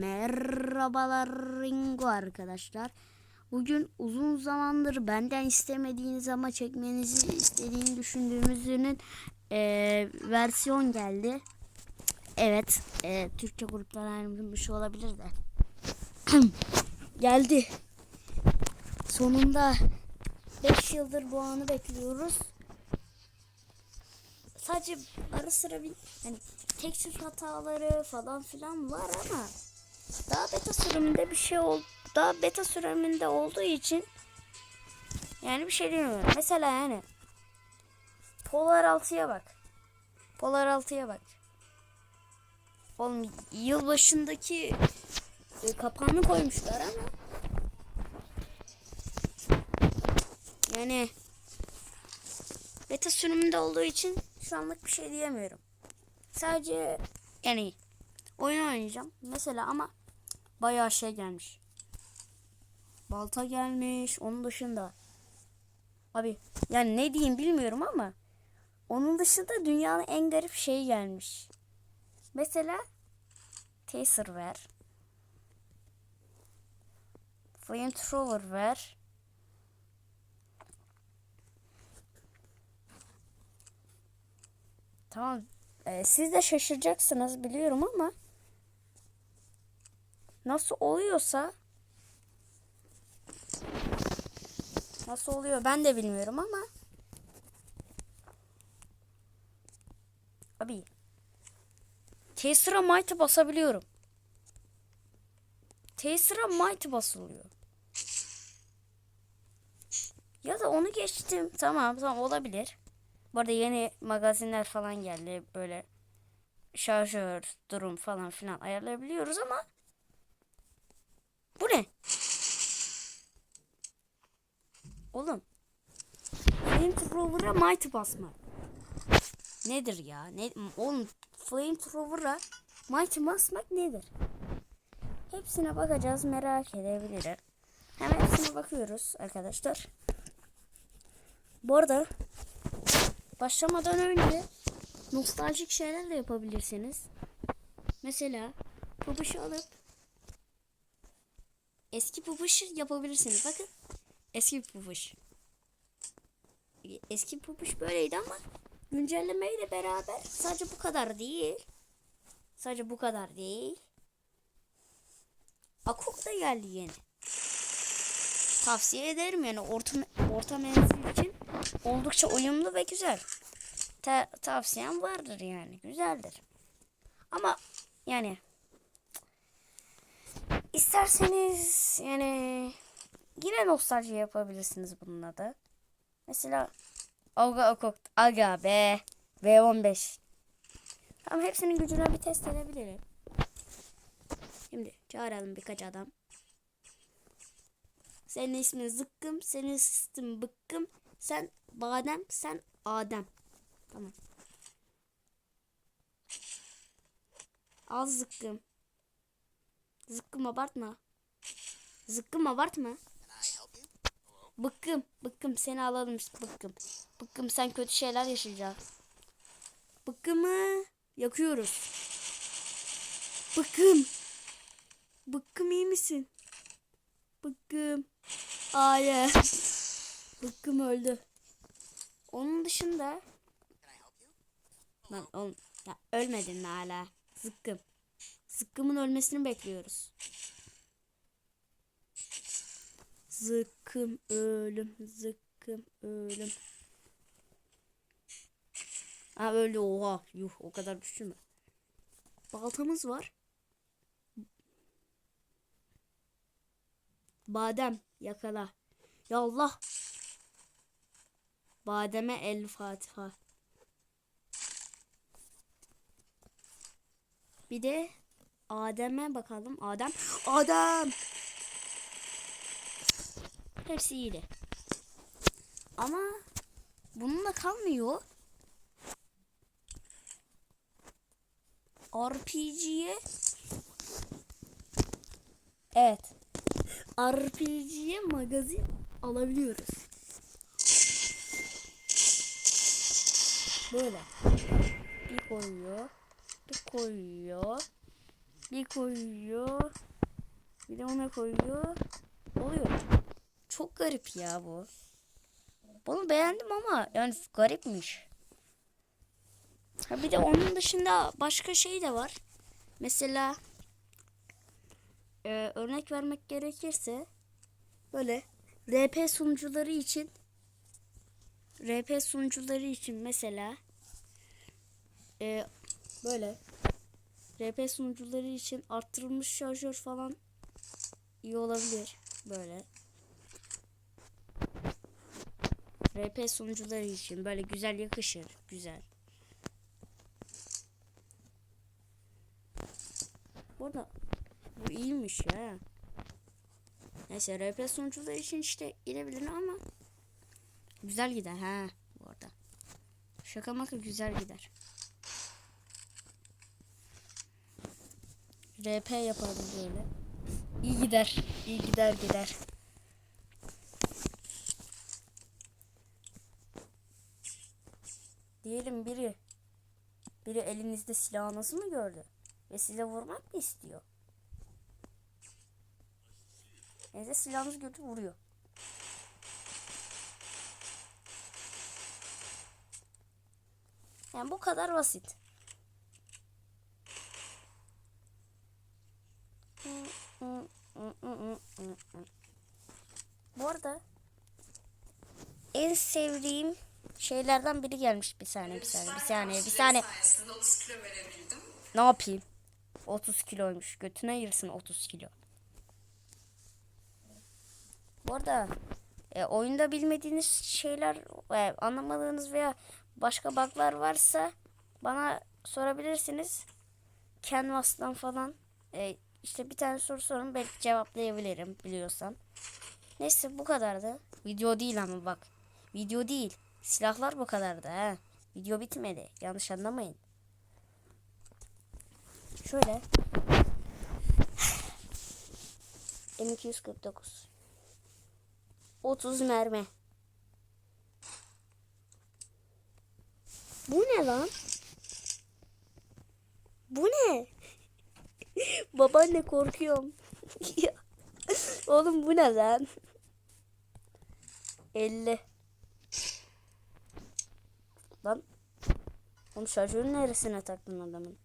Merhabalar Ringo arkadaşlar. Bugün uzun zamandır benden istemediğiniz ama çekmenizi istediğini düşündüğümüzün eee, versiyon geldi. Evet, eee, Türkçe gruplar ayrılmış olabilir de. geldi. Sonunda 5 yıldır bu anı bekliyoruz. Sadece ara sıra bir hani tekstür hataları falan filan var ama daha beta sürümünde bir şey oldu. Daha beta sürümünde olduğu için yani bir şey demiyorum. Mesela yani Polar 6'ya bak. Polar 6'ya bak. Oğlum yılbaşındaki e, kapağını koymuşlar ama yani beta sürümünde olduğu için şu anlık bir şey diyemiyorum. Sadece yani oyun oynayacağım. Mesela ama bayağı şey gelmiş. Balta gelmiş. Onun dışında abi yani ne diyeyim bilmiyorum ama onun dışında dünyanın en garip şeyi gelmiş. Mesela Taser ver. Flamethrower ver. Tamam. Ee, siz de şaşıracaksınız biliyorum ama nasıl oluyorsa nasıl oluyor ben de bilmiyorum ama abi Taser'a Mighty basabiliyorum. Taser'a Mighty basılıyor. Ya da onu geçtim. Tamam tamam olabilir. Bu arada yeni magazinler falan geldi. Böyle şarjör, durum falan filan ayarlayabiliyoruz ama bu ne? Oğlum. Flamethrower'a mighty basma. Nedir ya? Ne, oğlum Flamethrower'a mighty basmak nedir? Hepsine bakacağız merak edebilirim. Hemen hepsine bakıyoruz arkadaşlar. Bu arada başlamadan önce nostaljik şeyler de yapabilirsiniz. Mesela pupuşu alıp eski pupuşu yapabilirsiniz. Bakın eski pupuş. Eski pupuş böyleydi ama güncellemeyle beraber sadece bu kadar değil. Sadece bu kadar değil. Akuk da geldi yeni. Tavsiye ederim yani orta, orta menzil için oldukça uyumlu ve güzel. Ta tavsiyem vardır yani. Güzeldir. Ama yani isterseniz yani yine nostalji yapabilirsiniz bununla da. Mesela Aga Okok Aga be V15 Tamam hepsinin gücünü bir test edebilirim. Şimdi çağıralım birkaç adam. Senin ismin Zıkkım, senin ismin Bıkkım, sen Badem, sen Adem. Tamam. Al Zıkkım. Zıkkım abartma. Zıkkım abartma. Bıkkım, bıkkım seni alalım bıkkım. Bıkkım sen kötü şeyler yaşayacaksın. Bıkkımı yakıyoruz. Bıkkım. Bıkkım iyi misin? Bıkkım. Hayır. Bıkkım öldü. Onun dışında Lan oğlum ya ölmedin hala? Zıkkım. Zıkkımın ölmesini bekliyoruz. Zıkkım ölüm, zıkkım ölüm. Ha öldü oha. Yuh o kadar mü? Baltamız var. Badem yakala. Ya Allah. Bademe el Fatiha. Bir de Adem'e bakalım. Adem. Adem. Hepsi iyiydi. Ama bununla kalmıyor. RPG'ye Evet. RPG'ye magazin alabiliyoruz. Böyle. Bir koyuyor. Bir koyuyor. Bir koyuyor. Bir de ona koyuyor. Oluyor. Çok garip ya bu. Bunu beğendim ama yani garipmiş. Ha bir de onun dışında başka şey de var. Mesela e, örnek vermek gerekirse böyle RP sunucuları için RP sunucuları için mesela e, böyle RP sunucuları için arttırılmış şarjör falan iyi olabilir böyle. RP sunucuları için böyle güzel yakışır. Güzel. Bu arada bu iyiymiş ya. Neyse RP sunucuları için işte gidebilir ama güzel gider ha bu arada. Şaka maka güzel gider. RP yaparım böyle. İyi gider. iyi gider gider. Diyelim biri biri elinizde silahınızı mı gördü ve size vurmak mı istiyor? Elinizde silahınızı gördü vuruyor. Yani bu kadar basit. Bu arada en sevdiğim şeylerden biri gelmiş bir saniye bir saniye bir saniye bir saniye. sayesinde 30 kilo verebildim. Ne yapayım? 30 kiloymuş. Götüne girsin 30 kilo. Bu arada e, oyunda bilmediğiniz şeyler e, anlamadığınız veya başka bug'lar varsa bana sorabilirsiniz. Canvas'tan falan e, işte bir tane soru sorun belki cevaplayabilirim biliyorsan. Neyse bu kadardı. Video değil ama bak. Video değil. Silahlar bu kadardı ha. Video bitmedi. Yanlış anlamayın. Şöyle. M249. 30 mermi. Bu ne lan? Bu ne? Babaanne korkuyorum. Oğlum bu ne lan? 50. Lan. Oğlum şarjörün neresine taktın adamın?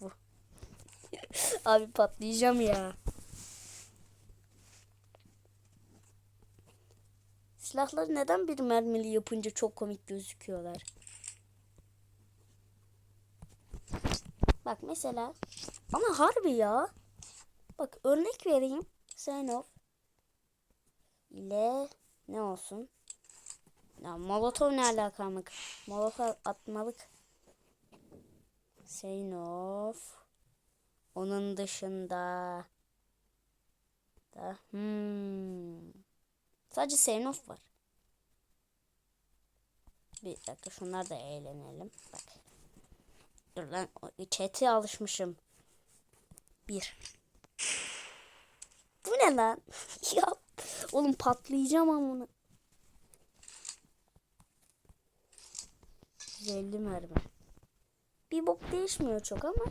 Bu. Abi patlayacağım ya. Silahları neden bir mermili yapınca çok komik gözüküyorlar? Bak mesela ama harbi ya. Bak örnek vereyim. Senov ile ne olsun? Ya Molotov ne alakalık? Molotov atmalık. Senov. Onun dışında da hmm. Sadece Senov var. Bir dakika şunlar da eğlenelim. Bak. Dur lan chat'e alışmışım. Bir. Bu ne lan? ya oğlum patlayacağım amına. 150 mermi. Bir bok değişmiyor çok ama.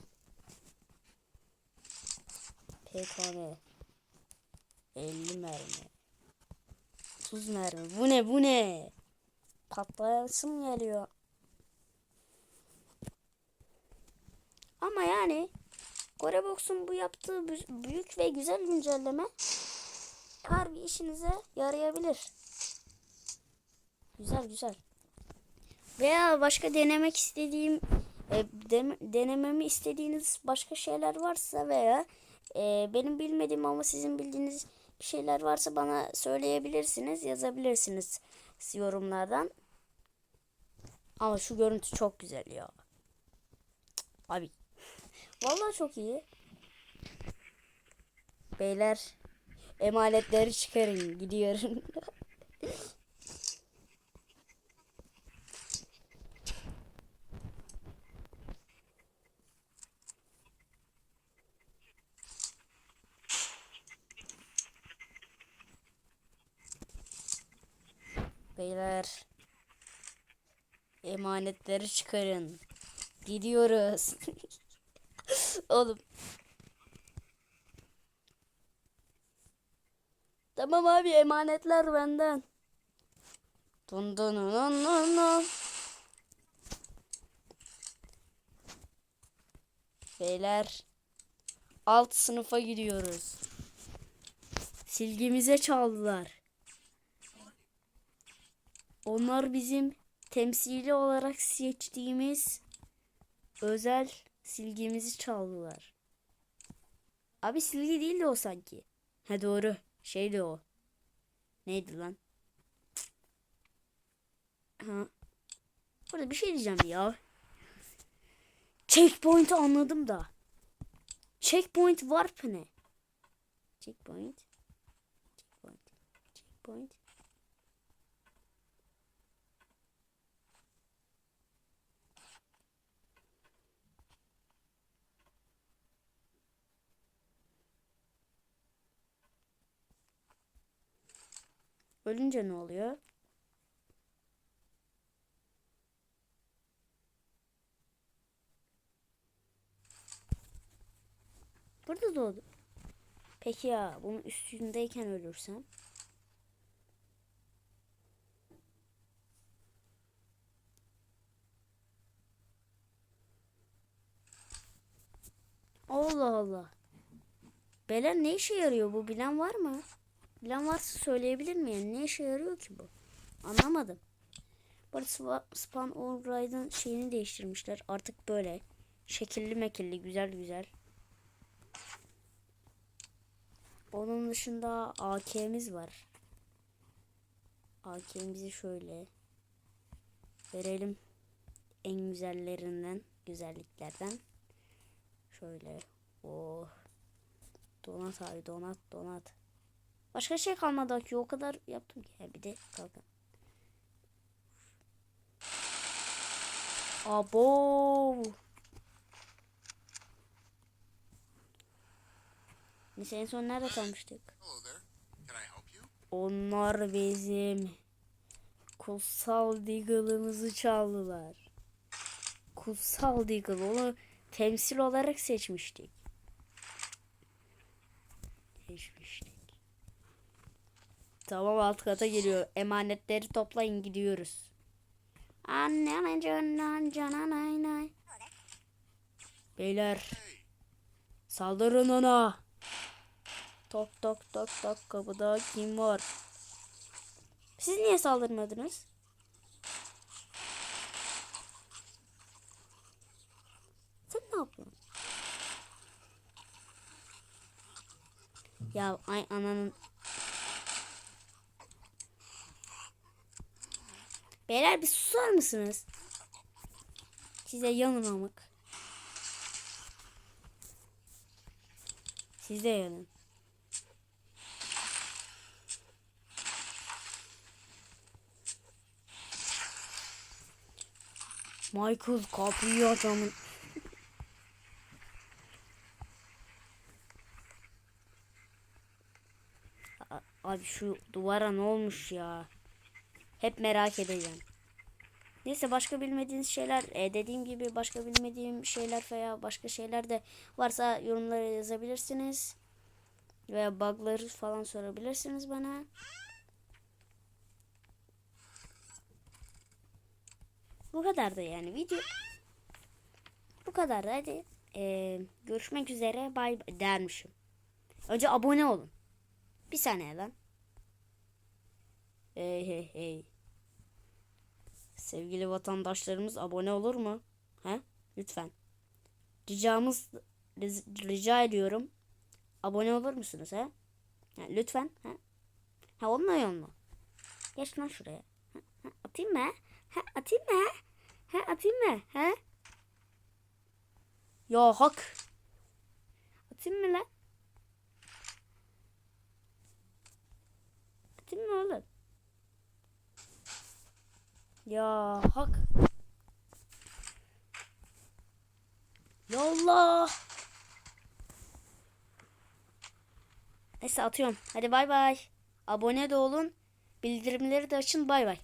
PKM. 50 mermi. 30 mermi. Bu ne bu ne? Patlayasım geliyor. Ama yani Gorebox'un bu yaptığı bü- büyük ve güzel güncelleme harbi işinize yarayabilir. Güzel güzel. Veya başka denemek istediğim e, denememi istediğiniz başka şeyler varsa veya e, benim bilmediğim ama sizin bildiğiniz şeyler varsa bana söyleyebilirsiniz, yazabilirsiniz yorumlardan. Ama şu görüntü çok güzel ya. Abi. Vallahi çok iyi. Beyler emaletleri çıkarın gidiyorum. Beyler emanetleri çıkarın. Gidiyoruz. Oğlum. Tamam abi emanetler benden. Dun dun dun dun dun. Beyler alt sınıfa gidiyoruz. Silgimize çaldılar. Onlar bizim temsili olarak seçtiğimiz özel silgimizi çaldılar. Abi silgi değildi o sanki. Ha doğru. Şeydi o. Neydi lan? Ha. Burada bir şey diyeceğim ya. Checkpoint'i anladım da. Checkpoint warp ne? Checkpoint. Checkpoint. Checkpoint. Ölünce ne oluyor? Burada doğdu. Peki ya bunun üstündeyken ölürsem? Allah Allah. Belen ne işe yarıyor bu bilen var mı? Bilen varsa söyleyebilir mi? Yani ne işe yarıyor ki bu? Anlamadım. Spa- Span Allride'ın şeyini değiştirmişler. Artık böyle şekilli mekilli güzel güzel. Onun dışında AK'miz var. AK'mizi şöyle verelim. En güzellerinden, güzelliklerden. Şöyle. Oh. Donat abi donat donat. Başka şey kalmadı ki o kadar yaptım ki. Bir de kalkan. Abo. Neyse en son nerede kalmıştık? Onlar bizim kutsal Deagle'ımızı çaldılar. Kutsal Deagle onu temsil olarak. Seçmiştik. Tamam alt kata geliyor. Emanetleri toplayın gidiyoruz. Anne canan canan nay. Beyler saldırın ona. Tok tok tok tok kapıda kim var? Siz niye saldırmadınız? Sen ne yapıyorsun? Ya ay ananın Beyler bir susar mısınız? Size yanın amık. Siz de yanın. Michael kapıyı adamın. Abi şu duvara ne olmuş ya? Hep merak edeceğim. Neyse başka bilmediğiniz şeyler e, dediğim gibi başka bilmediğim şeyler veya başka şeyler de varsa yorumlara yazabilirsiniz. Veya bug'ları falan sorabilirsiniz bana. Bu kadar da yani video. Bu kadar da hadi. Ee, görüşmek üzere. Bay dermişim. Önce abone olun. Bir saniye lan. Hey hey hey. Sevgili vatandaşlarımız abone olur mu? He? Lütfen. Ricamız rica ediyorum. Abone olur musunuz he? Ha, lütfen. He? Ha olmuyor mu? Geç lan şuraya. Ha, ha, atayım mı? Ha, atayım mı? Ha, atayım mı? He? Ya hak. Atayım mı lan? Atayım mı oğlum? Ya hak. Ya Allah. Neyse atıyorum. Hadi bay bay. Abone de olun. Bildirimleri de açın. Bay bay.